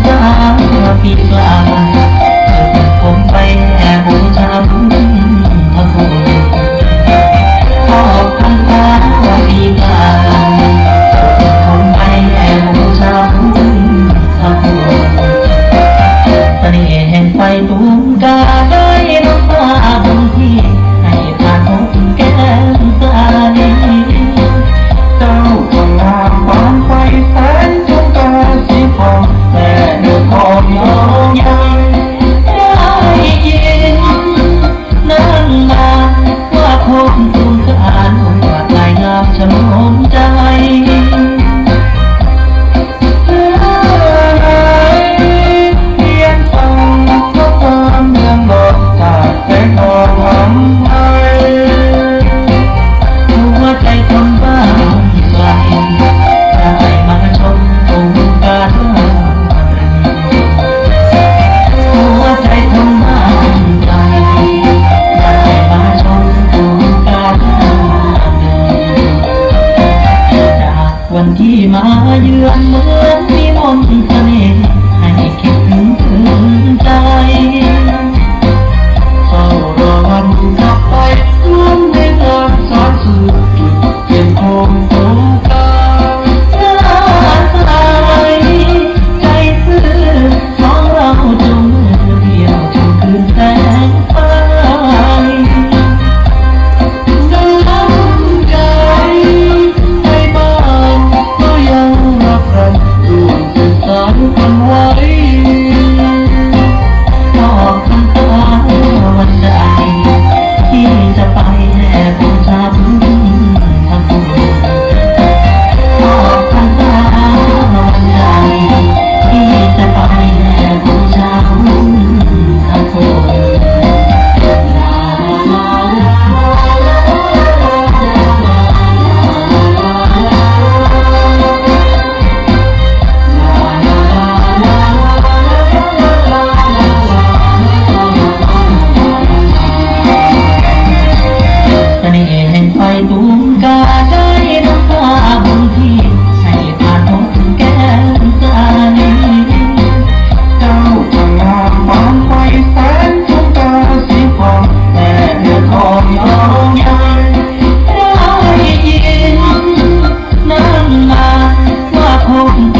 Jangan kau เพียงต้องทุกคเมื่อหมากสงทองหอม วันที่มาเยือนเมืองมีมนต์เสน่ห์ hoa hoa hồng